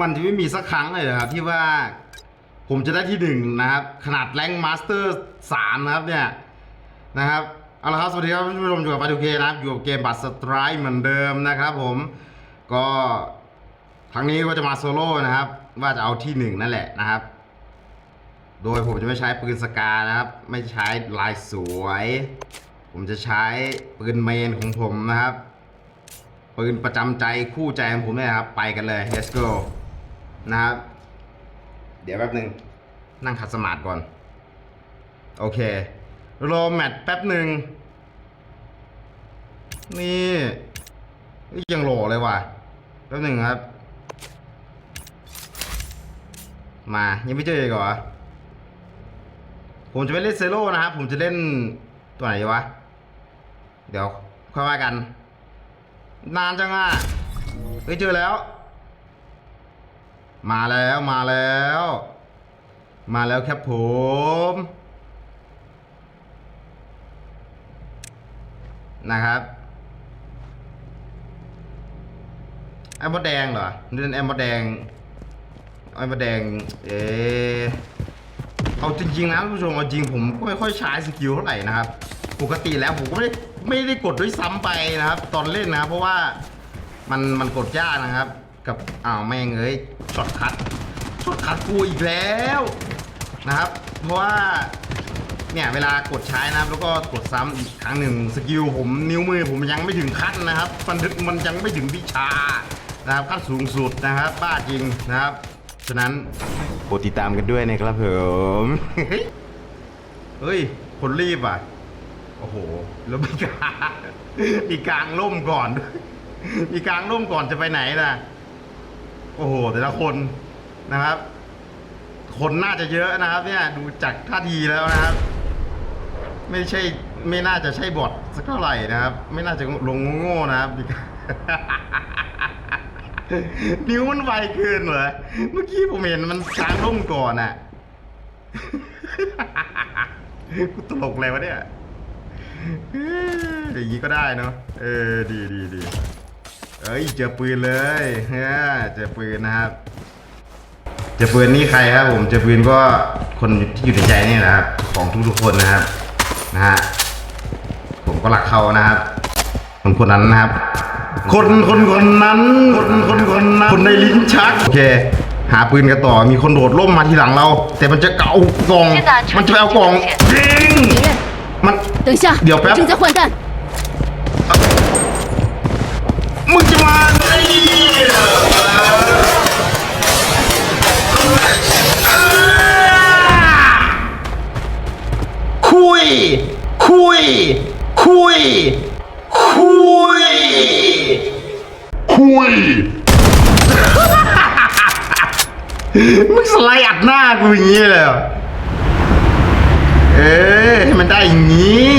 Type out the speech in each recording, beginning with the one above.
มันจะไม่มีสักครั้งเลยนะครับที่ว่าผมจะได้ที่หนึ่งนะครับ ขนาดแรงมาสเตอร์สามนะครับเนี่ยนะครับเอาละครับ สวัสดีครับท่านผู้ชมอยู่กับปาทูเคนะครับอยู่กับเกมบัตรสไตร์เหมือนเดิมนะครับผมก็ครั้งนี้ก็จะมาโซโล่นะครับ ว่าจะเอาที่หนึ่งนั่นแหละนะครับ โดยผมจะไม่ใช้ปืนสกานะครับ ไม่ใช้ลายสวย ผมจะใช้ปืนเมนของผมนะครับปืนประจำใจคู่ใจของผมเนี่ยนะครับ ไปกันเลย let's go นะครับ เดี๋ยวแป๊บหนึ่งนั่งขัดสมาธิก่อน โอเค รอแมทแป๊บหนึ่งนี่ยังโหลเลยว่ะแป๊บหนึ่งครับ มายังไม่เจออีกเหรอผมจะไม่เล่นเซโร่นะครับ ผมจะเล่นตัวไหนวะ เดี๋ยวค่อยว่ากัน นานจังอะเฮ้ยเจอแล้ว มาแล้วมาแล้ว มาแล้วครับผม นะครับแอมบดแดงเหรอเล่นแอมบดแดงแอมบดแดงเออเอาจริงๆนะผู้ชมเอาจริงผมก็ไม่ค่อยใช้สกิลเท่าไหร่นะครับ ปกติแล้วผมก็ไม่ได้ไม่ได้กดด้วยซ้ำไปนะครับ ตอนเล่นนะครับ เพราะว่ามันมันกดยากนะครับ กับอ้าวแม่งเอ้ยช็อตคัทช็อตคัทกูอีกแล้วนะครับ เพราะว่าเนี่ยเวลากดใช้นะครับ แล้วก็กดซ้ำอีกครั้งหนึ่งสกิลผมนิ้วมือผมยังไม่ถึงขั้นนะครับมันมันยังไม่ถึงวิชานะครับขั้นสูงสุดนะครับบ้าจริงนะครับฉะนั้นโปรดติดตามกันด้วยนะครับผมเฮ้ยคนรีบอะโอ้โห แล้วมีกางมีกลางร่มก่อนด้วยมีกลางร่มก่อนจะไปไหนนะ โอ้โห แต่ละคนนะครับ คนน่าจะเยอะนะครับ เนี่ยดูจากท่าทีแล้วนะครับ ไม่ใช่ไม่น่าจะใช่บอทสักเท่าไหร่นะครับ ไม่น่าจะลงโง่ๆนะครับนิ้วมันไวเกินเหรอเมื่อกี้ผมเห็นมันกางร่มก่อนอะกูตลกเลยวะเนี่ยเอ้ยอย่างนี้ก็ได้เนาะเออดีดีดี เอ้ยเจอปืนเลยเฮ้ยเจอปืนนะครับเจอปืนนี่ใครครับผมเจอปืนก็คนที่อยู่ในใจนี่นะครับของทุกทุกคนนะครับนะฮะผมก็รักเขานะครับคนคนนั้นนะครับ คนคนคนนั้นคนคนคนนั้นคนในลิ้นชักโอเคหาปืนกันต่อมีคนโดดล่มมาทีหลังเรา แต่มันจะเอากล่อง มันจะเอากล่องยิงมันเดี๋ยวแป๊บ มึงจะมาไอ้คุย คุย คุย คุย คุย มึงสไลด์อัดหน้ากูอย่างนี้เลยเหรอเอ๊ะให้มันได้อย่างนี้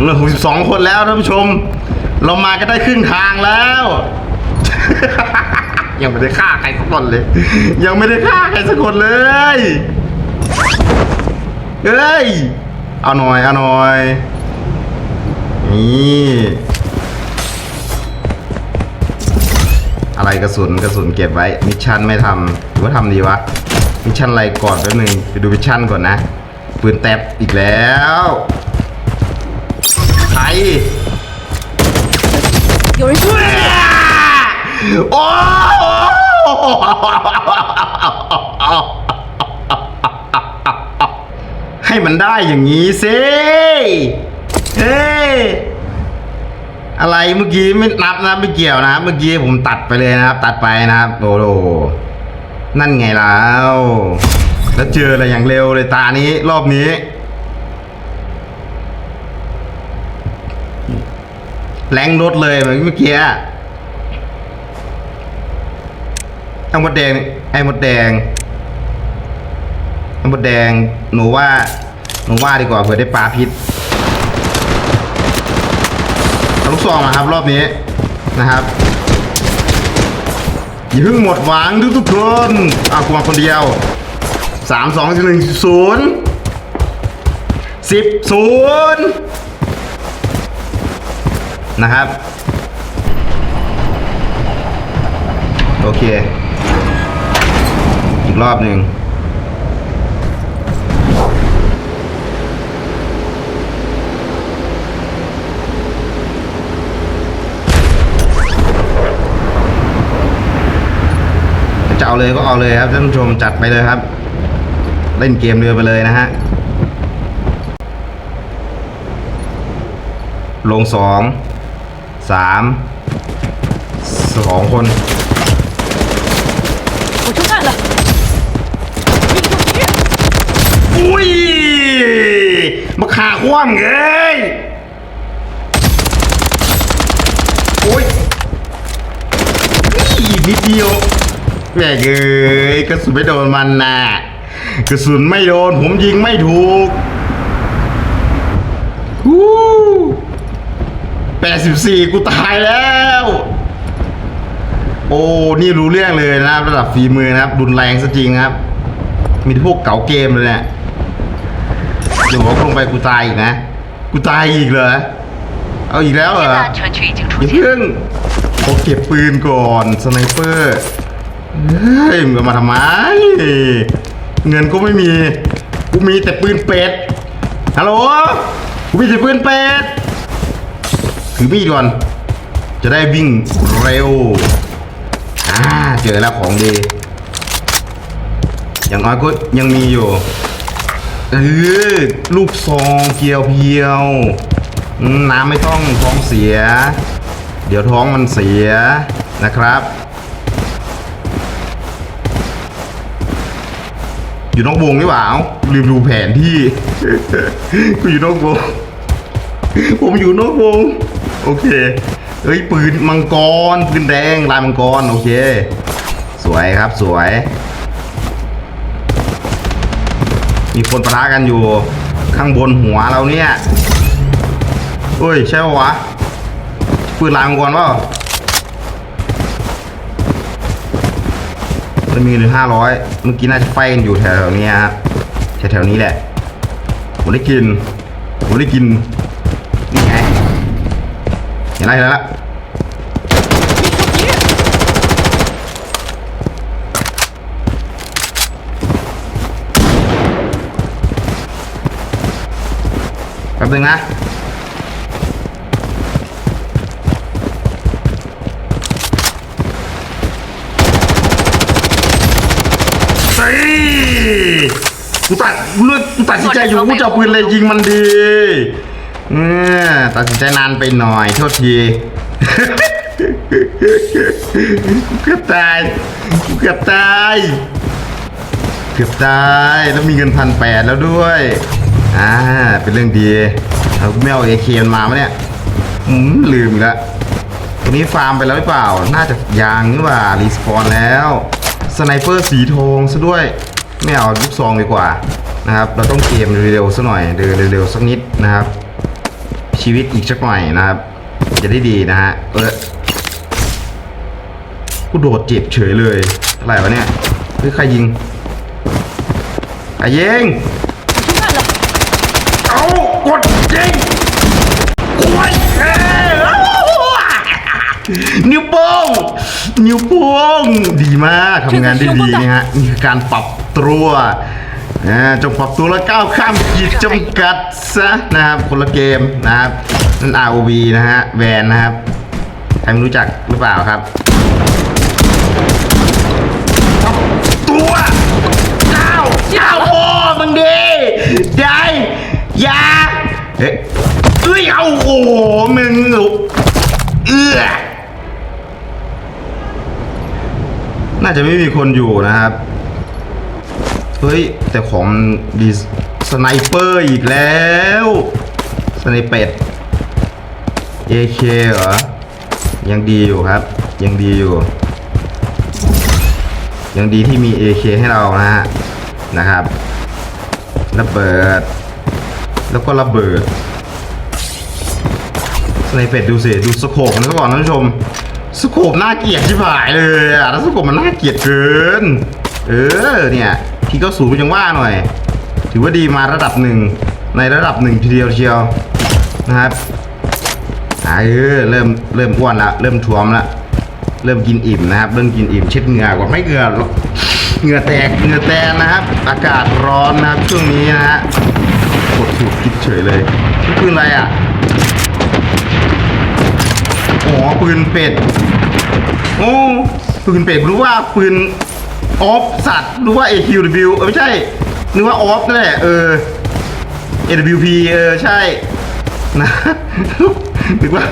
เหลือหกสิบสองคนแล้วท่านผู้ชม เรามาก็ได้ครึ่งทางแล้ว ยังไม่ได้ฆ่าใครสักคนเลย ยังไม่ได้ฆ่าใครสักคนเลยเฮ้ยเอาหน่อยเอาหน่อยนี่อะไรกระสุนกระสุนเก็บไว้มิชชั่นไม่ทำหรือว่าทำดีวะมิชชั่นอะไรก่อนแป๊บนึงไปดูมิชชั่นก่อนนะปืนแตบอีกแล้ว ใคร You're โอ้ให้มันได้อย่างนี้สิเฮ้อะไรเมื่อกี้ไม่นับนะไม่เกี่ยวนะเมื่อกี้ผมตัดไปเลยนะครับ ตัดไปนะครับโอ้โหนั่นไงแล้ว แล้วเจออะไรอย่างเร็วเลยตานี้รอบนี้ แรงลดเลยเหมือนเมื่อกี้อะไอ้มดแดงไอ้มดแดงไอ้มดแดงหนูว่าหนูว่าดีกว่าเผื่อได้ปลาพิษเอาลูกซองมาครับ รอบนี้นะครับอย่าเพิ่งหมดหวังทุกทุกคนเอากูมาคนเดียวสามสองหนึ่งศูนย์สิบศูนย์ นะครับ โอเค อีกรอบหนึ่งจะเอาเลยก็เอาเลยครับท่านผู้ชมจัดไปเลยครับ เล่นเกมเรือไปเลยนะฮะลงสอง สามสองคนผมช่วยแล้วหนึ่งศู中弹了！อุ้ยมาขาคว่ำเอ้ยโอ้ยนี่นิดเดียวแม่เอ้ยกระสุนไม่โดนมันน่ะกระสุนไม่โดน ผมยิงไม่ถูกอู้ แปดสิบสี่กูตายแล้ว โอ้ นี่รู้เรื่องเลยนะครับ ระดับฝีมือนะครับ รุนแรงซะจริงครับ มีพวกเก๋าเกมเลยเนี่ยเดี๋ยวผมลงไปกูตายอีกนะ กูตายอีกเหรอ เอาอีกแล้วเหรออย่าเพิ่งโอเก็บปืนก่อน สไนเปอร์ เฮ้ยมึงมาทำไม เงินก็ไม่มี กูมีแต่ปืนเป็ด ฮัลโหล กูมีแต่ปืนเป็ด ถือมีดก่อน จะได้วิ่งเร็ว อ่า เจอแล้วของดีอย่างน้อยก็ยังมีอยู่ เออลูกซองเกียวเพียว น้ำไม่ต้องท้องเสีย เดี๋ยวท้องมันเสียนะครับ อยู่นอกวงหว่าเอ้าลืมดูแผนที่กูอยู่นอกวง ผมอยู่นอกวง โอเคเอ้ยปืนมังกรปืนแดงลายมังกรโอเค สวยครับสวย มีคนประทะกันอยู่ข้างบนหัวเราเนี่ยเอ้ยใช่ปะวะปืนลายมังกรเปล่ามันมีอยู่ห้าร้อยเมื่อกี้น่าจะไฟกันอยู่แถวๆเนี้ยครับแถวๆนี้แหละผมได้กินผมได้กิน เห็นแล้วเห็นแล้วแป๊บนึงนะกูตัดเลือกกูตัดสินใจอยู่กูจะเอาปืนเลยยิงมันดี เออตัดสินใจนานไปหน่อยโทษทีกูเกือบตายกูเกือบตายเกือบตายแล้วมีเงินพันแปดแล้วด้วยอ่าเป็นเรื่องดีเอาไม่เอาเอเคนมาปะเนี่ยอืมลืมล้วตัวนี้ฟาร์มไปแล้วหรือเปล่า น่าจะยังนี่หว่ารีสปอนแล้วสไนเปอร์สีทองซะด้วยไม่เอาลูกซองดีกว่านะครับ เราต้องเกมเร็วๆซะหน่อยเดินเร็วๆสักนิดนะครับ ชีวิตอีกสักหน่อยนะครับ จะได้ดีนะฮะเออกูโดดเจ็บเฉยเลยอะไรวะเนี่ยเฮ้ใครยิงใครยิงเอากดยิงโอ้ยนิ้วโป้งนิ้วโป้งดีมากทำงานได้ดีนะฮะการปรับตัว อ่าจงปรับตัวแล้วก้าวข้ามขีดจำกัดซะนะครับคนละเกมนะครับนั่น ROV นะฮะแวนนะครับใครไม่รู้จักหรือเปล่าครับตัวก้าวก้าวโอ้มึงดีได้อยาเฮ้ยเอ้ยเอาโอ้โหมึงเอื้อน่าจะไม่มีคนอยู่นะครับ เฮ้ย แต่ของดีสไนเปอร์อีกแล้วสไนเป็ด AK เหรอ ยังดีอยู่ครับ ยังดีอยู่ ยังดีที่มี AK ให้เรานะฮะนะครับระเบิด แล้วก็ระเบิดสไนเป็ดดูสิดูสโคปมันซะก่อนท่านผู้ชมสโคปน่าเกลียดชิบหายเลยอะแล้วสโคปมันน่าเกลียดเกิน เออเนี่ย ที่ก็สูงยังว่าหน่อย ถือว่าดีมาระดับหนึ่งในระดับหนึ่งทีเดียวเชียวนะครับอ่าเออเริ่มเริ่มอ้วนละเริ่มท้วมละเริ่มกินอิ่มนะครับ เริ่มกินอิ่มเช็ดเหงื่อก่อนไม่เหงื่อเหงื่อแตกเหงื่อแตกนะครับ อากาศร้อนนะครับช่วงนี้นะฮะกดถูกคิดเฉยเลยนี่ปืนอะไรอะอ๋อปืนเป็ดโอ้ปืนเป็ดรู้ว่าปืน ออฟสัตว์นึกว่า AQW เออไม่ใช่นึกว่าออฟนั่นแหละเออ AWP เออใช่นะนึกว่า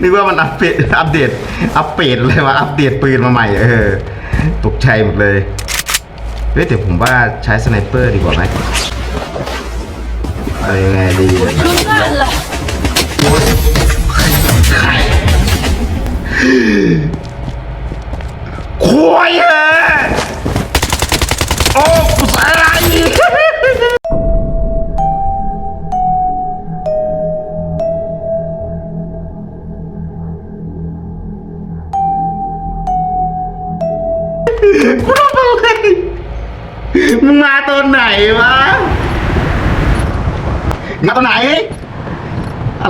นึกว่ามันอัปเดตอัปเดตอัปเดตอะไรวะอัปเดตปืนมาใหม่เออตกใจหมดเลยเฮ้ยแต่ผมว่าใช้สไนเปอร์ดีกว่าไหมเอายังไงดีควายเหออ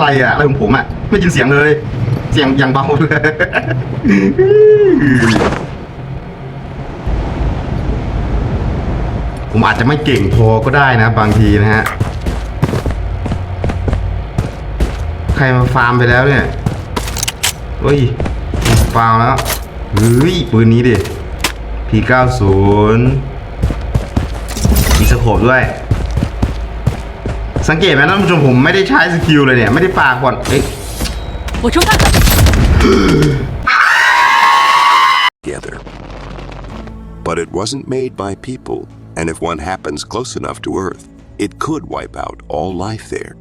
อะไรอะอะไรของผมอะไม่ยินเสียงเลย เสียงอย่างเบาเลยผมอาจจะไม่เก่งพอก็ได้นะ บางทีนะฮะใครมาฟาร์มไปแล้วเนี่ยเฮ้ยฟาร์มแล้วเฮ้ยปืนนี้ดิ P90 มีสโคปด้วย สังเกตไหมท่านผู้ชมผมไม่ได้ใช้สกิลเลยเนี่ย ไม่ได้ปากก่อนเอ๊ะ 我出难了！ together. But it wasn't made by people, and if one happens close enough to Earth, it could wipe out all life there.